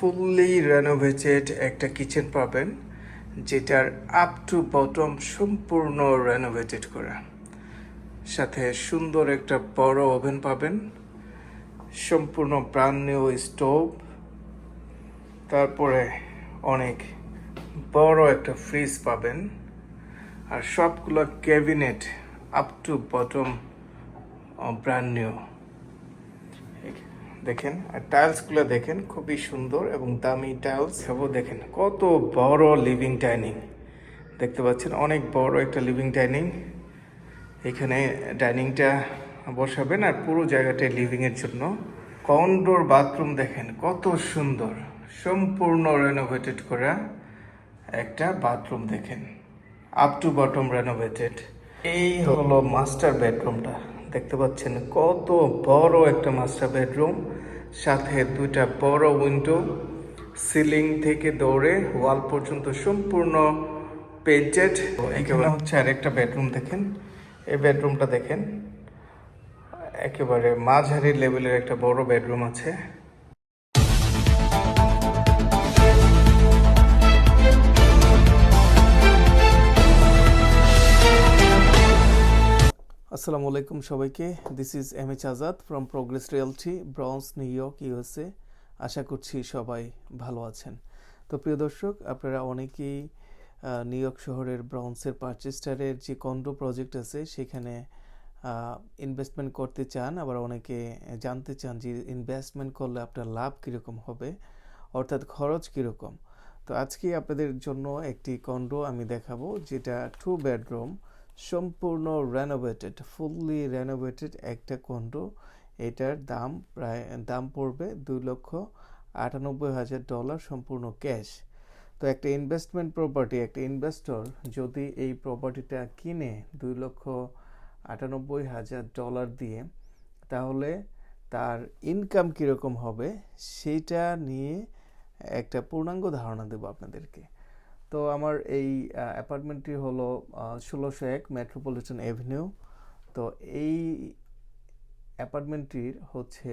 Fully renovated একটা kitchen পাবেন, যেটার আপ টু বটম সম্পূর্ণ রেনোভেটেড করা। সাথে সুন্দর একটা বড় ওভেন পাবেন, সম্পূর্ণ ব্রান্ড নিউ স্টোভ তারপরে অনেক বড় একটা ফ্রিজ পাবেন, আর সবগুলো cabinet up to bottom brand new দেখেন, আর টাইলসগুলো দেখেন, খুবই সুন্দর এবং দামি টাইলস এবং দেখেন, কত বড় লিভিং ডাইনিং দেখতে পাচ্ছেন, অনেক বড় একটা লিভিং ডাইনিং এখানে ডাইনিংটা বসাবেন আর পুরো জায়গাটাই লিভিংয়ের জন্য। কন্ডোর বাথরুম দেখেন, কত সুন্দর। সম্পূর্ণ রেনোভেটেড করা একটা বাথরুম দেখেন। আপ টু বটম রেনোভেটেড এই হলো মাস্টার বেডরুমটা দেখতে পাচ্ছেন কত বড় একটা মাস্টার বেডরুম সাথে দুইটা বড় উইন্ডো সিলিং থেকে দৌড়ে ওয়াল পর্যন্ত সম্পূর্ণ পেন্টেড এখানে হচ্ছে আরেকটা বেডরুম দেখেন। এই বেডরুমটা দেখেন একেবারে মাঝারি লেভেলের একটা বড় বেডরুম আছে। আসসালামু আলাইকুম সবাইকে। This is M H Azad from progress realty Bronx new York USA আশা করছি সবাই ভালো আছেন। তো প্রিয় দর্শক, আপনারা অনেকেই নিউ ইয়র্ক শহরের ব্রাউন্সের পার্চেস্টারের যে কন্ডো প্রজেক্ট আছে, সেখানে ইনভেস্টমেন্ট করতে চান। আবার অনেকে জানতে চান যে ইনভেস্টমেন্ট করলে আপনার লাভ কীরকম হবে, অর্থাৎ খরচ কীরকম। তো আজকে আপনাদের জন্য একটি কন্ডো আমি দেখাবো, যেটা টু বেডরুম সম্পূর্ণ রেনোভেটেড ফুললি রেনোভেটেড একটা কন্ডো এটার দাম প্রায়, দাম পড়বে দুই লক্ষ আটানব্বই হাজার ডলার সম্পূর্ণ ক্যাশ তো একটা ইনভেস্টমেন্ট প্রপার্টি একটা ইনভেস্টর যদি এই প্রপার্টিটা কিনে দুই লক্ষ আটানব্বই হাজার ডলার দিয়ে, তাহলে তার ইনকাম কীরকম হবে, সেটা নিয়ে একটা পূর্ণাঙ্গ ধারণা দেবো আপনাদেরকে। তো আমার এই অ্যাপার্টমেন্টটি হলো ষোলোশো এক মেট্রোপলিটন এভিনিউ তো এই অ্যাপার্টমেন্টটির হচ্ছে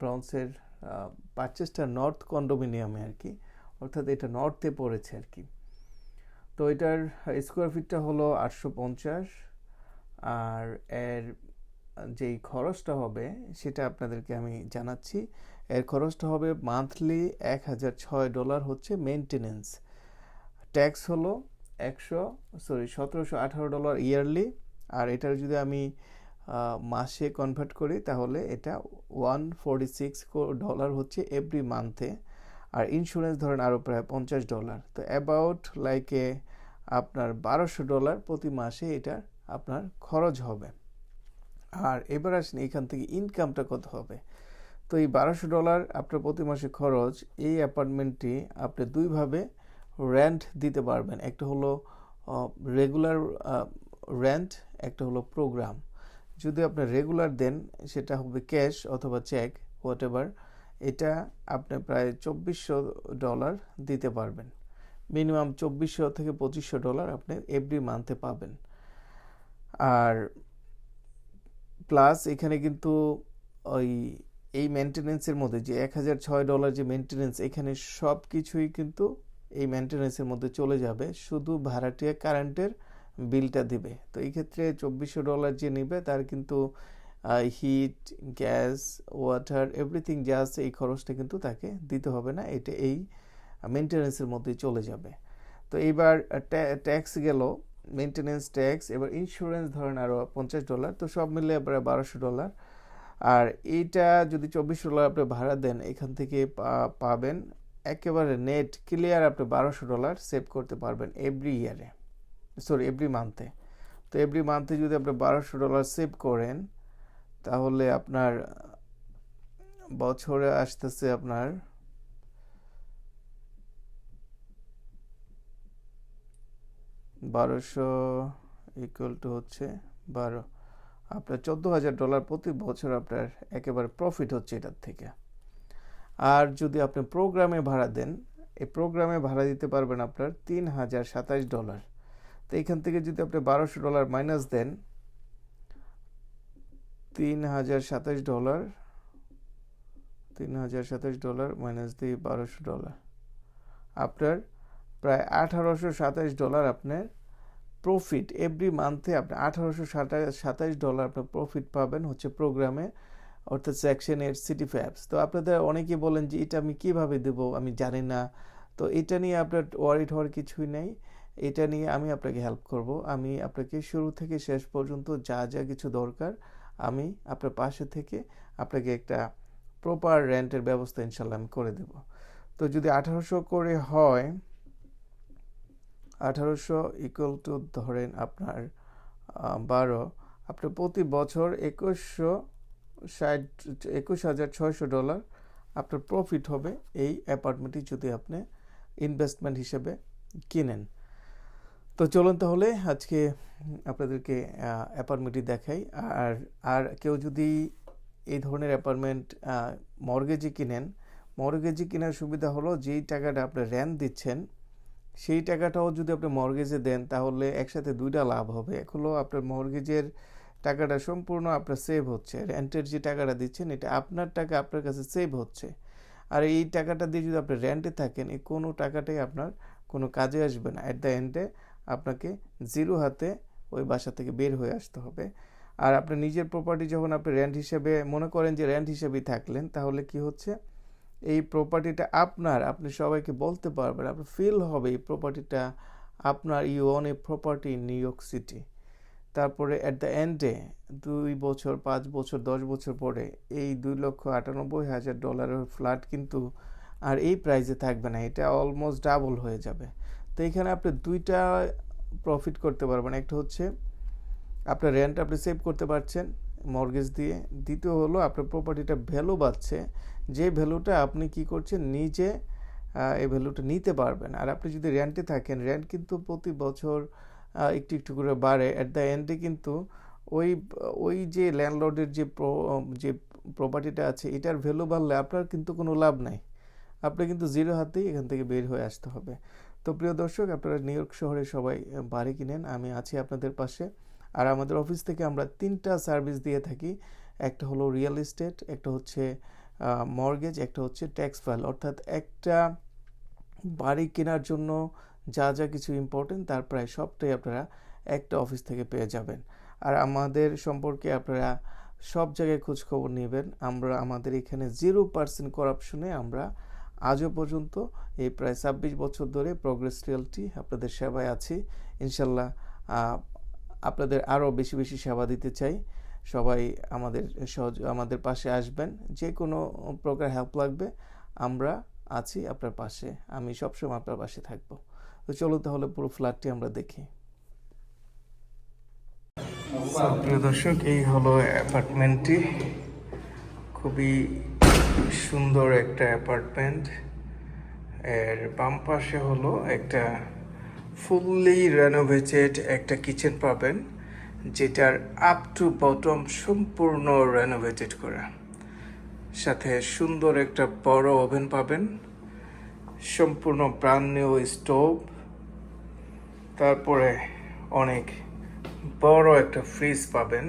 ব্রন্সের পারচেসটা নর্থ কন্ডোমিনিয়ামে আর কি। অর্থাৎ এটা নর্থে পড়েছে আর কি। তো এটার স্কোয়ার ফিটটা হলো আটশো পঞ্চাশ। আর এর যেই খরচটা হবে সেটা আপনাদেরকে আমি জানাচ্ছি। এর খরচটা হবে মান্থলি এক হাজার ছয় ডলার হচ্ছে মেনটেনেন্স ট্যাক্স হলো একশো সরি সতেরোশো আঠারো ডলার ইয়ারলি আর এটার যদি আমি মাসে কনভার্ট করি তাহলে এটা ওয়ান ফোরটি সিক্স ডলার হচ্ছে এভরি মান্থে আর ইন্স্যুরেন্স ধরেন আরও প্রায় পঞ্চাশ ডলার তো অ্যাবাউট লাইকে আপনার বারোশো ডলার প্রতি মাসে এটা আপনার খরচ হবে। আর এবার আসেন এখান থেকে ইনকামটা কত হবে? তো এই বারোশো ডলার আপনার প্রতি মাসে খরচ, এই অ্যাপার্টমেন্টটি আপনি দুইভাবে রেন্ট দিতে পারবেন। একটা হলো রেগুলার রেন্ট একটা হলো প্রোগ্রাম যদি আপনি রেগুলার দেন, সেটা হবে ক্যাশ অথবা চেক হোয়াট এভার এটা আপনি প্রায় চব্বিশশো ডলার দিতে পারবেন। মিনিমাম চব্বিশশো থেকে পঁচিশশো ডলার আপনি এভরি মান্থে পাবেন। আর প্লাস এখানে কিন্তু ওই, এই মেনটেনেন্সের মধ্যে যে এক হাজার ছয় ডলার যে মেনটেনেন্স এখানে সব কিছুই কিন্তু এই মেনটেনেন্সের মধ্যে চলে যাবে। শুধু ভাড়াটিয়া কারেন্টের বিলটা দিবে। তো এই ক্ষেত্রে চব্বিশশো ডলার যে নেবে, তার কিন্তু হিট গ্যাস ওয়াটার এভরিথিং যা আছে এই খরচটা কিন্তু তাকে দিতে হবে না। এটা এই মেনটেনেন্সের মধ্যেই চলে যাবে। তো এইবার ট্যাক্স গেল। মেনটেনেন্স ট্যাক্স এবার ইন্স্যুরেন্স ধরেন আরও পঞ্চাশ ডলার তো সব মিলে প্রায় বারোশো ডলার আর এইটা যদি চব্বিশ ডলার আপনি ভাড়া দেন, এখান থেকে পাবেন একেবারে নেট ক্লিয়ার আপনি বারোশো ডলার সেভ করতে পারবেন এভরি ইয়ারে সরি এভরি মান্থে তো এভরি মান্থে যদি আপনি বারোশো ডলার সেভ করেন, তাহলে আপনার বছরে আসতেছে আপনার বারোশো ইকুয়াল টু হচ্ছে বারো। আপনার চোদ্দ হাজার ডলার প্রতি বছর আপনার একেবারে প্রফিট হচ্ছে এটার থেকে। আর যদি আপনি প্রোগ্রামে ভাড়া দেন, এই প্রোগ্রামে ভাড়া দিতে পারবেন আপনার তিন হাজার সাতাশ ডলার তো এখান থেকে যদি আপনি বারোশো ডলার মাইনাস দেন, তিন হাজার সাতাশ ডলার তিন হাজার সাতাশ ডলার মাইনাস দিয়ে বারোশো ডলার আপনার প্রায় আঠারোশো সাতাশ ডলার আপনার প্রফিট এভরি মান্থে আপনি আঠারোশো সাতাশ ডলার আপনার প্রফিট পাবেন হচ্ছে প্রোগ্রামে অর্থাৎ সেকশন এর সিটি ফ্যাপস তো আপনাদের অনেকে বলেন যে এটা আমি কীভাবে দেবো আমি জানি না। তো এটা নিয়ে আপনার ওয়ারিড হওয়ার কিছুই নেই। এটা নিয়ে আমি আপনাকে হেল্প করব। আমি আপনাকে শুরু থেকে শেষ পর্যন্ত যা যা কিছু দরকার আমি আপনার পাশে থেকে আপনাকে একটা প্রপার রেন্টের ব্যবস্থা ইনশাল্লাহ আমি করে দেব। তো যদি আঠারোশো করে হয় আঠারোশো ইকুয়াল টু ধরেন আপনার বারো। আপনার প্রতি বছর একুশশো ষাট, একুশ হাজার ছয়শো ডলার আপনার প্রফিট হবে এই অ্যাপার্টমেন্টটি যদি আপনি ইনভেস্টমেন্ট হিসেবে কিনেন। তো চলুন তাহলে আজকে আপনাদেরকে অ্যাপার্টমেন্টটি দেখাই। আর আর কেউ যদি এই ধরনের অ্যাপার্টমেন্ট মর্গেজে কিনেন মর্গেজে কেনার সুবিধা হলো যেই টাকাটা আপনি র্যান্ট দিচ্ছেন সেই টাকাটাও যদি আপনি মর্গেজে দেন, তাহলে একসাথে দুইটা লাভ হবে। এক হলো আপনার মর্গেজের টাকাটা সম্পূর্ণ আপনার সেভ হচ্ছে। রেন্টের যে টাকাটা দিচ্ছেন, এটা আপনার টাকা আপনার কাছে সেভ হচ্ছে। আর এই টাকাটা দিয়ে যদি আপনি রেন্টে থাকেন, এই কোনো টাকাটাই আপনার কোনো কাজে আসবে না। অ্যাট দ্য এন্ডে আপনাকে জিরো হাতে ওই বাসা থেকে বের হয়ে আসতে হবে। আর আপনার নিজের প্রপার্টি যখন আপনি রেন্ট হিসেবে মনে করেন যে রেন্ট হিসেবেই থাকলেন, তাহলে কি হচ্ছে? এই প্রপার্টিটা আপনার, আপনি সবাইকে বলতে পারবেন, আপনার ফিল হবে এই প্রপার্টিটা আপনার you own a property in New York City তারপরে অ্যাট দ্য এন্ডে দুই বছর, পাঁচ বছর, দশ বছর পরে, এই দুই লক্ষ আটানব্বই হাজার ডলারের ফ্ল্যাট কিন্তু আর এই প্রাইসে থাকবে না, এটা অলমোস্ট ডাবল হয়ে যাবে। তো এখানে আপনি দুইটা প্রফিট করতে পারবেন, একটা হচ্ছে আপনার রেন্ট আপনি সেভ করতে পারছেন মর্গেজ দিয়ে। দ্বিতীয় হলো আপনার প্রপার্টিটা ভ্যালু বাড়ছে। যে ভ্যালুটা আপনি কি করছেন, নিজে এই ভ্যালুটা নিতে পারবেন। আর আপনি যদি রেন্টে থাকেন রেন্ট কিন্তু প্রতি বছর একটু একটু করে বাড়ে। অ্যাট দ্য এন্ডে কিন্তু ওই ওই যে ল্যান্ডলর্ডের যে যে প্রপার্টিটা আছে, এটার ভ্যালু বাড়লে আপনার কিন্তু কোনো লাভ নাই। আপনি কিন্তু জিরো হাতেই এখান থেকে বের হয়ে আসতে হবে। তো প্রিয় দর্শক, আপনারা নিউ ইয়র্ক শহরে সবাই বাড়ি কিনেন। আমি আছি আপনাদের পাশে। আর আমাদের অফিস থেকে আমরা তিনটা সার্ভিস দিয়ে থাকি। একটা হলো রিয়েল এস্টেট একটা হচ্ছে মর্গেজ একটা হচ্ছে ট্যাক্স ফাইল অর্থাৎ একটা বাড়ি কেনার জন্য যা যা কিছু ইম্পর্টেন্ট তার প্রায় সবটাই আপনারা একটা অফিস থেকে পেয়ে যাবেন। আর আমাদের সম্পর্কে আপনারা সব জায়গায় খোঁজ খবর নেবেন। আমরা, আমাদের এখানে জিরো পার্সেন্ট করাপশনে আমরা আজও পর্যন্ত এই প্রায় ছাব্বিশ বছর ধরে প্রগ্রেস রিয়েলটি আপনাদের সেবায় আছি। ইনশাল্লাহ আপনাদের আরও বেশি বেশি সেবা দিতে চাই। সবাই আমাদের সহজ, আমাদের পাশে আসবেন। যে কোনো প্রকার হেল্প লাগবে, আমরা আছি আপনার পাশে। আমি সবসময় আপনার পাশে থাকব। তো চলো তাহলে পুরো ফ্ল্যাটটি আমরা দেখি। প্রিয় দর্শক, এই হলো অ্যাপার্টমেন্টটি খুবই সুন্দর একটা অ্যাপার্টমেন্ট এর বাম পাশে হলো একটা ফুললি রেনোভেটেড একটা কিচেন পাবেন, যেটার আপ টু বটম সম্পূর্ণ রেনোভেটেড করা। সাথে সুন্দর একটা বড় ওভেন পাবেন, সম্পূর্ণ ব্রান্ড নিউ স্টোভ তারপরে অনেক বড় একটা ফ্রিজ পাবেন,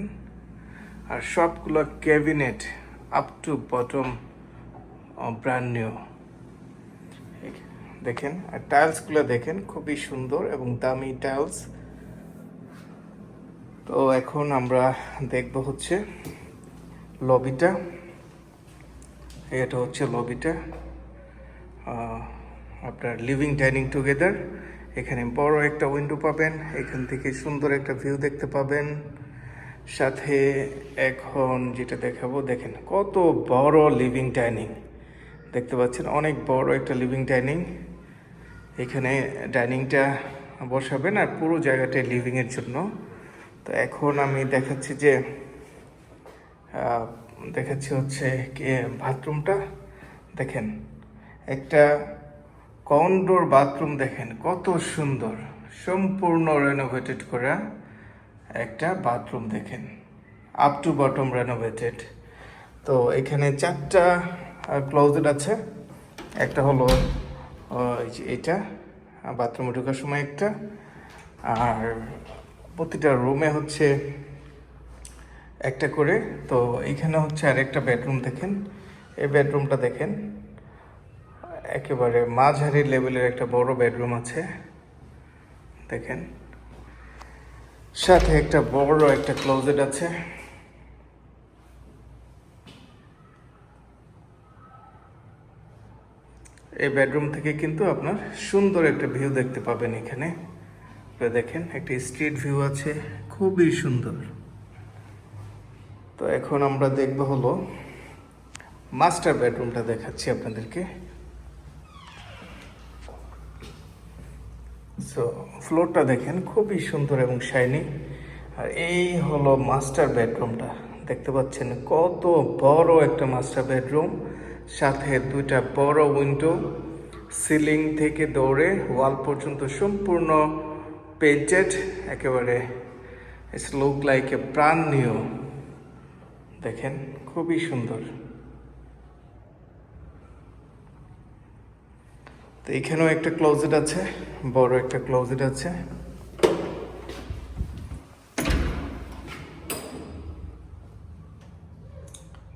আর সবগুলো cabinet up to bottom brand new দেখেন, আর টাইলসগুলো দেখেন, খুবই সুন্দর এবং দামি টাইলস তো এখন আমরা দেখব হচ্ছে লবিটা এটা হচ্ছে লবিটা আপনার লিভিং ডাইনিং টুগেদার এখানে বড় একটা উইন্ডো পাবেন, এখান থেকে সুন্দর একটা ভিউ দেখতে পাবেন। সাথে এখন যেটা দেখাবো, দেখেন কত বড় লিভিং ডাইনিং দেখতে পাচ্ছেন, অনেক বড় একটা লিভিং ডাইনিং এখানে ডাইনিংটা বসাবেন আর পুরো জায়গাটা লিভিংয়ের জন্য। তো এখন আমি দেখাচ্ছি যে দেখাচ্ছি হচ্ছে বাথরুমটা। দেখেন, একটা কন্ডোর বাথরুম দেখেন, কত সুন্দর। সম্পূর্ণ রেনোভেটেড করা একটা বাথরুম দেখেন আপ টু বটম রেনোভেটেড তো এখানে চারটা ক্লোজেট আছে, একটা হলো এই যে এটা বাথরুমে ঢোকার সময় একটা, আর প্রতিটা রুমে হচ্ছে একটা করে। তো এখানে হচ্ছে আরেকটা বেডরুম দেখেন। এই বেডরুমটা দেখেন, একেবারে মাঝারি লেভেলের একটা বড় বেডরুম আছে। দেখেন, সাথে একটা বড় একটা ক্লোজেট আছে। এই বেডরুম থেকে কিন্তু আপনার সুন্দর একটা ভিউ দেখতে পাবেন এখানে। দেখেন, একটা স্ট্রিট ভিউ আছে, খুবই সুন্দর। তো এখন আমরা দেখব হলো মাস্টার বেডরুমটা দেখাচ্ছি আপনাদেরকে। সো ফ্লোরটা দেখেন, খুবই সুন্দর এবং শাইনি আর এই হলো মাস্টার বেডরুমটা দেখতে পাচ্ছেন কত বড় একটা মাস্টার বেডরুম সাথে দুইটা বড় উইন্ডো সিলিং থেকে দৌড়ে ওয়াল পর্যন্ত সম্পূর্ণ পেন্টেড একেবারে ইটস লুক লাইক এ প্রাণ নিউ দেখেন, খুবই সুন্দর। তো এখানেও একটা ক্লোজেট আছে, বড় একটা ক্লোজেট আছে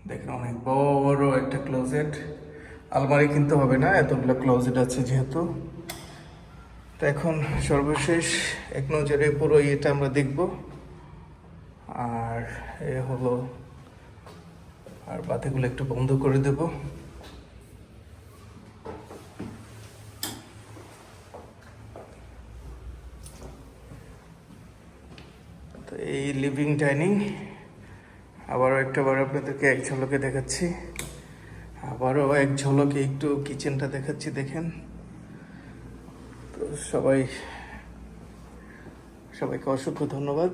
দেখেন অনেক বড় একটা ক্লোজেট আলমারি কিনতে হবে না, এতগুলো ক্লোজেট আছে যেহেতু। তো এখন সর্বশেষ এক নজরে পুরো ইয়েটা আমরা দেখব। আর এ হলো, আর বাতিগুলো একটু বন্ধ করে দেব। তো এই লিভিং ডাইনিং আবারও একটা বার আপনাদেরকে এক ঝলকে দেখাচ্ছি। আবারও এক ঝলকে একটু কিচেনটা দেখাচ্ছি দেখেন। তো সবাই সবাইকে অসংখ্য ধন্যবাদ।